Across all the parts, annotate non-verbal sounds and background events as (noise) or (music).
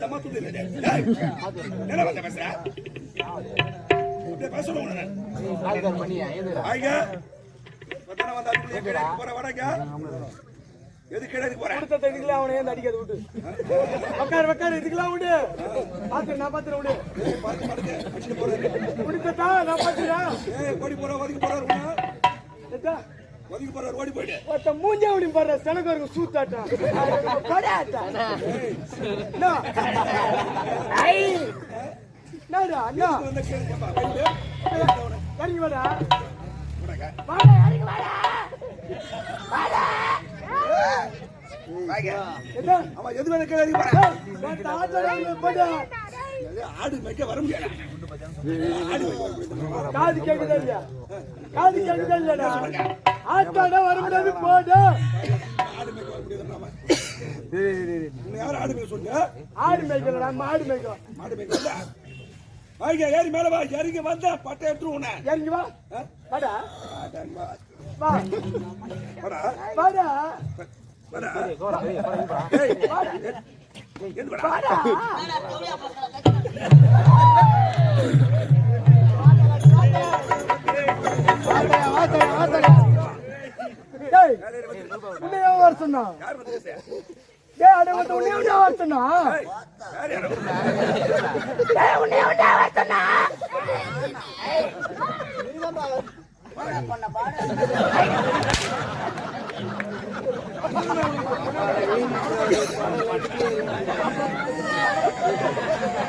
தம்மா டேய். என்ன வந்து பேசுற? டேய், பேசணும் உன்னை. நான். ஆயிங்க வந்தானே வந்தா அதுக்குள்ளே கீழே இறங்கி போற வடங்க எது கீழே இறங்கி போற? கொடுத்த இதுக்கெல்லாம் அவனை ஏன் அடிக்காது விட்டு. உட்காரு உட்காரு இதுக்கெல்லாம் விடு. பாத்து நான் பாத்துறேன் விடு. குடித்தா நான் பாத்துறேன் ஓடி போற ஒதுக்கி போறாரு. ஒதுக்கி போறாரு ஓடி போயிடு ஒருத்த மூஞ்சா அப்படி பாடுற செனக்கு இருக்கும் சூத்தாட்டம் கொடையாட்டா என்ன? ஐ! என்னடா அண்ணா வைடு. இறங்கி வாடா. வாடா இறங்கி வாடா. என்ன? ஆமா எது போற போடா. ஆடு மேய்க்க வர முடியாது காது கேக்குதா இல்லையா காது கேக்குதா இல்லையாடா ஆட்டோட வர முடியாது போடு ஆடு மேய்க்க வர முடியாது நாம உன்னை யாரும் ஆடு மேய்க்க சொன்ன ஆடு மேய்க்கலடா மாடு மேய்க்கலாம் மாடு மேய்க்க வந்தா வாங்க ஏறி மேல வா இறங்கி வந்தா பட்டை எடுத்துரு உன்னை இறங்கி வா? வாடா வா. வாடா வாடா வாடா ஏய், எது வாடா வாடா டேய் உன்னையா வர சொன்னா? டேய் அட வந்து உன்னையா வர சொன்னா? டேய் உன்னையா வர சொன்னா? ஏய், (laughs) ஓ (laughs)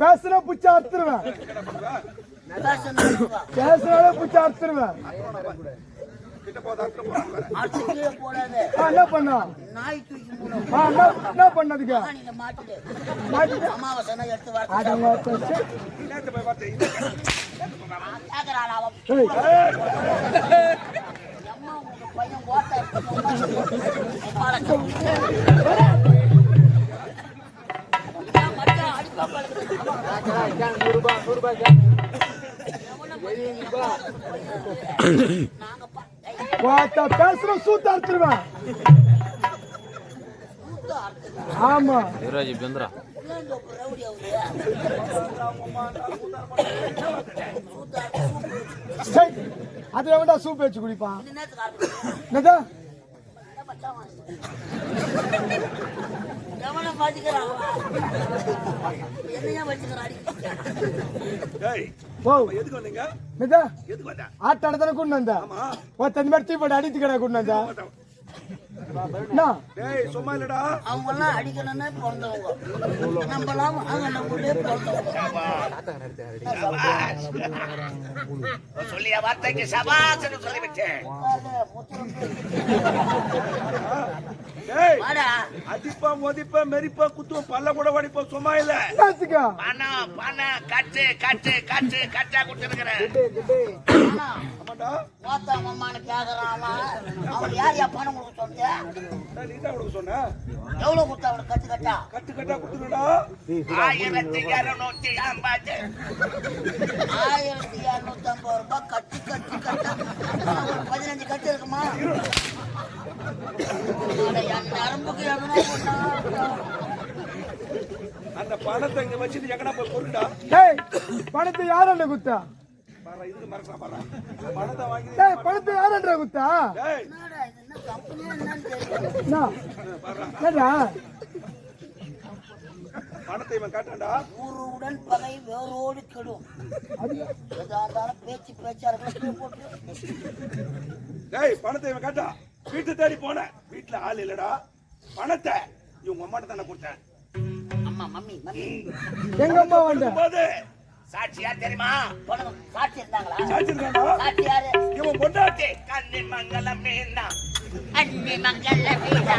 பேசுற புச்சா அறுத்துருவேன். பேசுறாலே புச்சா அறுத்துருவேன். என்ன பண்ணா? என்ன பண்ணதுக்கு மாட்டிட்டு பையன் ஓட்ட பேசுற சூத்த அறுத்துருவேன் ஆமா. யுவராஜ் சந்திரா சரி. அதுல வேண்டா சூப் வச்சு குடிப்பான். என்னதா? என்ன மச்சான் அவன்? எவனை மாட்டிக்கிறான் அவன்? என்னையா வச்சுக்கிறான்? அடி? ஏய் ஓ எதுக்கு வந்தீங்க? என்னதா? எதுக்கு வந்தா ஆட்டாட தானே கொண்டு வந்தா இந்த மாதிரி தீப்போட்டு அடித்து கடை கொண்டு வந்தா சும்மா இல்லடா. அவங்க எல்லாம் அடிக்கணும்னே பிறந்தவங்க. நம்மளாம் வாங்க நம்மளே பிறந்தவங்க. சொல்லிய வார்த்தைக்கு சபாசன்னு சொல்லிவிட்டேன் உட்காரு, முத்திரம் டேய் வாடா அடிப்பா மோதிப்பா மெரிப்பா குத்துவோம். பல்ல கூட வடிப்பா சும்மா இல்ல. பணம் பணம் கட்டு கட்டு கட்டு கட்டா கொடுத்துருக்கிறேன். அவன். யார் யா பணம் கொடுக்க சொன்னீங்க நீ தான் சொன்ன? எவ்வளவு கொடுத்த அவனுக்கு கட்டு கட்டா? கட்டு கட்டா கொடுத்துருடா. ஆயிரத்தி இருநூத்தி ஐம்பது. ஆயிரத்தி இருநூத்தி ஐம்பது ரூபாய் கட்டு கட்டு கட்டா. பதினஞ்சு கட்டு இருக்குமா அட, என் நரம்புக்கு எதுனா ஒண்ணா? அந்த பணத்தை இங்க வச்சுட்டு எங்கடா போய் பொருடா டேய் பணத்தை யாரண்ட குத்தா பணத்தை வாங்கி டேய் பணத்தை யாரண்ட குத்தா டேய். என்னடா இது? என்ன கம்பெனியா என்னன்னு தெரியல. என்ன? என்னடா? பணத்தை இவன் காட்டான்டா ஊருடன் பகை வேரோடு கெடும். பேச்சு பேச்சா இருக்கலாம் போட்டு. டேய் பணத்தை இவன் காட்டா வீட்டு தேடி போனேன். வீட்டுல ஆள் இல்லடா. பணத்தை இவங்க அம்மாட்ட தானே கொடுத்தேன். அம்மா மம்மி மம்மி. எங்க அம்மா வந்த? போது சாட்சியா தெரியுமா? பொண்ணுங்க சாட்சி இருந்தாங்களா? சாச்சிருக்காண்டா சாட்சி யாரு? இவன் பொண்டாட்டி. கன்னி மங்கலம் மீனா அன்னி மங்கள வீடா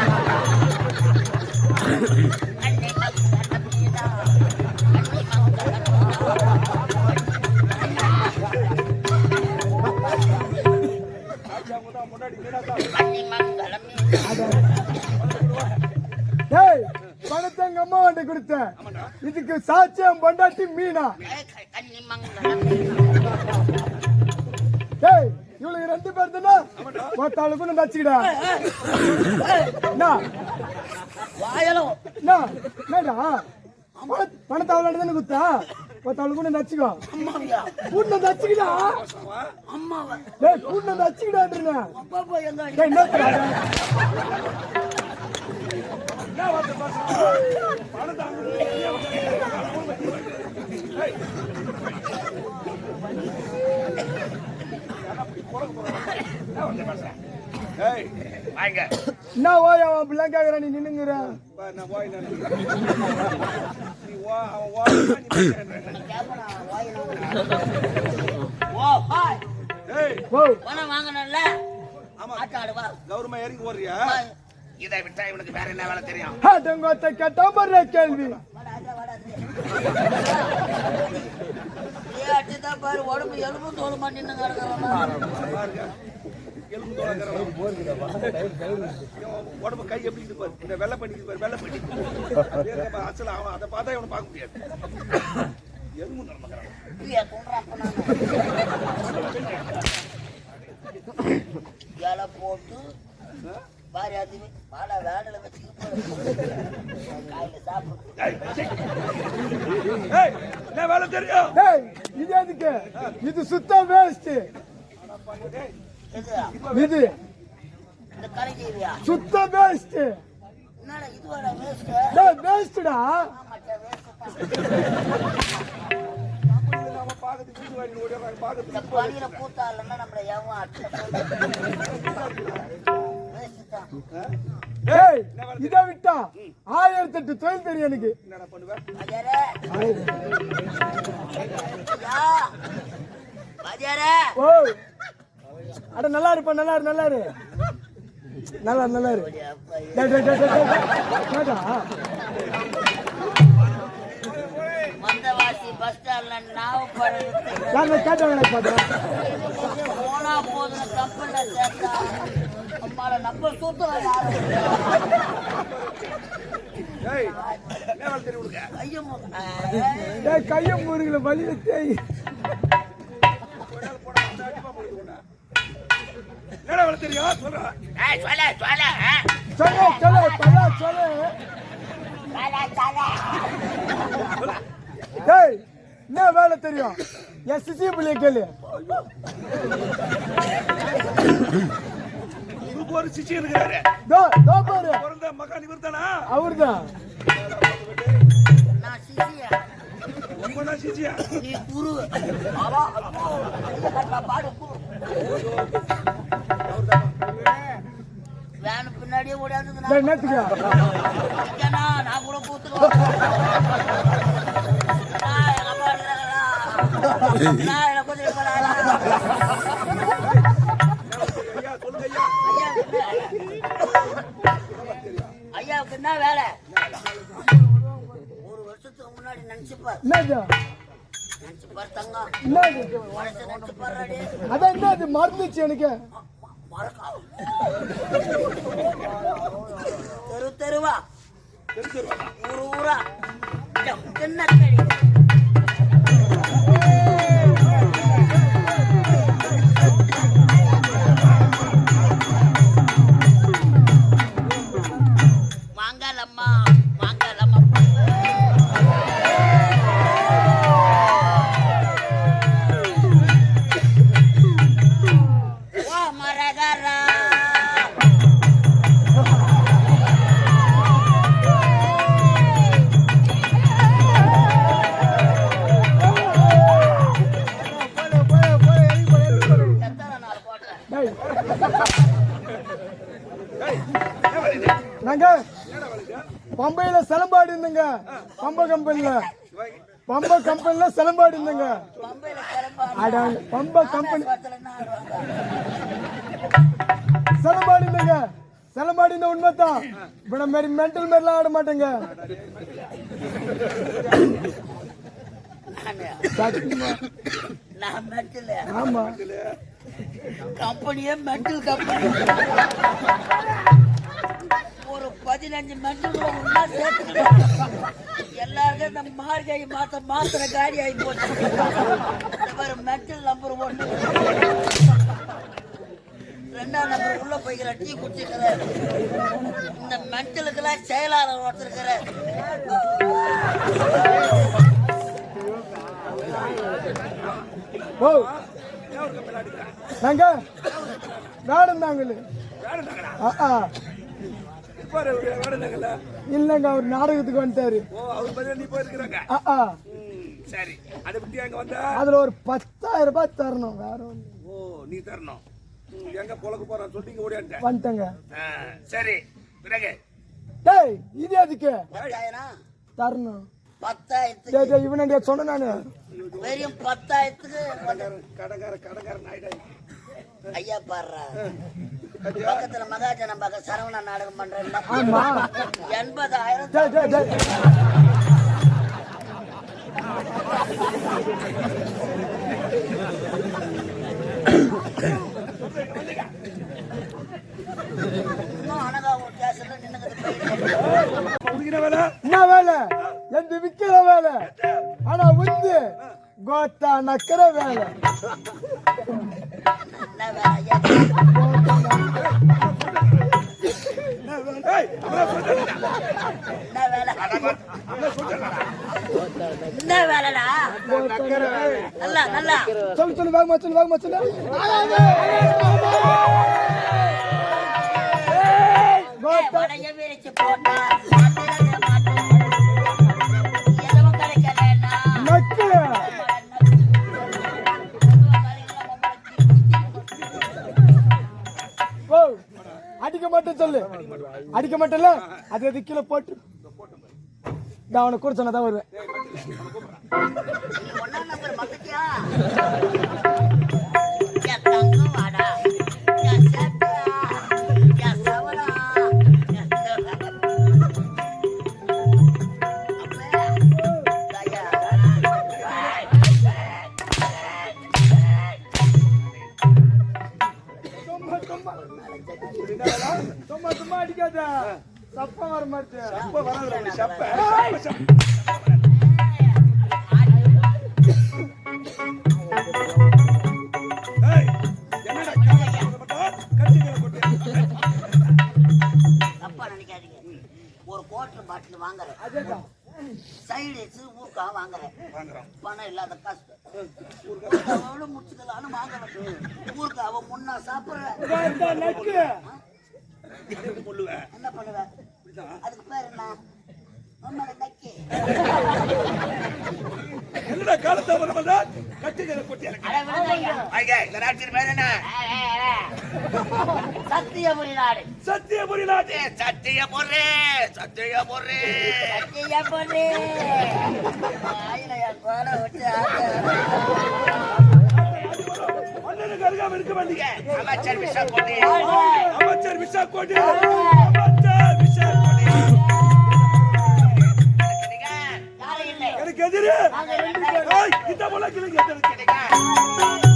சாட்சியம் பொண்டாட்டி மீனா. கண்ணி டேய் இவளுக்கு ரெண்டு பேர் தானே? ஒருத்தாளுக்கு ஒண்ணு தச்சுக்கிடா என்ன? வாயலும் என்ன? என்னடா? பணத்தை அவளாண்ட தானே குத்தா? ஒருத்தாளுக்கு ஒண்ணு தச்சுக்கோ. அம்மாவியா கூட்டின டேய் என்ன? என்ன ஓய் அவன் அப்படிலாம் கேக்குறான் நீ நின்னுங்கிற. பா, நான் வாய் நான் நீ வா அவன் வா. நீ பேசுறேன். ஓ ஹாய் ஏய் ஓ பணம் வாங்கணும்ல ஆமா. கௌரவமா இறங்கி ஓடுறியா வா. இதை விட்டா இவனுக்கு வேற என்ன வேலை தெரியும்? ஆட்டங்கோத்த கேட்டா மர்ற கேள்வி. பாரு உடம்பு எலும்பு தோலாக்கிறவன் உடம்பு கை எப்படி பாரு. இந்த வெள்ளை பண்ணிக்கு பாரு வெள்ளை பண்ணி அசல அவன் அதை பார்த்தா இவனை பார்க்க முடியாது. எலும்பு? இலை போட்டு பாரு அதுவே வாடா வேடல காலையில சாப்பிடு. வேலை தெரியும்? டேய் இது எதுக்கு? இது சுத்த வேஸ்ட் இது இந்த கரை செய்வியா சுத்த வேஸ்ட் வேஸ்ட் பணியில பூத்தா இல்லைன்னா நம்மள டேய் இத விட்டா ஆயிரத்தி எட்டு தொழில் தெரியும் எனக்கு. ஓ அட நல்லா இருப்பா நல்லா இரு நல்லா இரு. நல்லா நல்லா இரு? மந்தவாசி பஸ் ஸ்டாண்ட்ல யாருமே கேட்டவங்க போனா போதுன கப்பல்ல சேர்த்தா. அம்மால நம்ம சூத்திரம் யாரு? ஏய் என்ன வேலை தெரியும் உனக்கு? ஐயோ மு- ஆ, டேய் கையை முருகல வலியில தேய். என்ன வேலை தெரியும்? என் சிசி பிள்ளைய கேளு. இதுக்கு ஒரு சிச்சி இருக்கிறாரு. தோ தோ பாரு. பிறந்த மகான் இவர் தானா அவர்தான் நான் சிசியா ரொம்ப தான் பின்னாடியே ஓடியாந்து நான். கூட கூத்துக்குவேன் என்ன வேலை? ஒரு வருஷத்துக்கு முன்னாடி நினைச்சுப்பார். என்னது? நினைச்சுப்பார் தங்கம். அதான் என்னது? மறந்துச்சு எனக்கு. தெரு தெருவா. ஊரு ஊரா. என்ன நாங்க பம்பையில சிலம்பாடி இருந்தங்க. பம்ப கம்பெனில பம்ப கம்பெனில சிலம்பாடி இருந்தங்க. பம்ப கம்பெனி சிலம்பாடி இருந்தங்க. சிலம்பாடி இந்த உண்மைதான். இப்ப மாதிரி மென்டல் மாதிரிலாம் ஆட மாட்டேங்க. ஆமா. கம்பெனியே மெட்டல் கம்பெனி ஒரு பதினஞ்சு மெட்டல் ஒன்னா சேர்த்துக்கலாம் எல்லாருக்கும் இந்த மார்கழி மாத்த மாத்திர காடி ஆகி போச்சு. இந்த மெட்டல் நம்பர் ஒன்று ரெண்டாம் நம்பர் உள்ள போய்க்கிற டீ குடிச்சிருக்கிற இந்த மெண்டலுக்கெல்லாம் செயலாளர் ஒருத்தருக்கிறார். ஓ. நாங்க வேடந்தாங்கல்ல இல்லைங்க அவர் நாடகத்துக்கு வந்துட்டாரு. சரி அதை பத்தி அங்க வந்தா அதுல ஒரு பத்தாயிரம் ரூபாய் தரணும் வேற ஓ நீ தரணும் எங்க பொழக்க போறான் சொல்லிட்டு ஓடியான்ட்ட வந்துட்டேங்க. சரி பிறகு டேய் இது எதுக்கு? தரணும். பத்தாயிரத்துக்கு இவன் சொன்ன நானு வெறும் பத்தாயிரத்துக்கு கடகார கடகாரன் ஆயிடாது ஐயா பாடுறா. பக்கத்துல மகாஜனம் பக்கம் சரவண நாடகம் பண்றேன். எண்பதாயிரம் என்ன வேலை? எந்த விக்கிற வேலை. ஆனா வந்து கோத்தா நக்கிற வேலை. நல்லா நல்லா சொல்லு சொல்லு சொல்லு சொல்லு போட்டா அடிக்க சொல்லு. அடிக்க மாட்டேன்ல அது அது கீழே போட்டு. நான் அவனை கூட சொன்னதான் வருவேன். இல்லாத கஷ்டம் ஊருக்காவோட முடிச்சுக்கலான்னு முன்னா சாப்பிடுறேன் கோத்தா நக்கு அதுக்கு முள்ளுவ. என்ன பண்ணுவ? அதுக்கு பேர் என்ன? நக்கி. அட விடுங்கய்யா. ஐயா இந்த நாட்டின் பேர் என்ன? சத்தியபுரி நாடு சத்தியபுரி. பொருளே சத்தியபுரி இருக்க மாட்டீங்க. அமைச்சர் விஷா கொண்டு அமைச்சர் விஷா கோட்டி எதிரி. இந்த போல கிழங்கு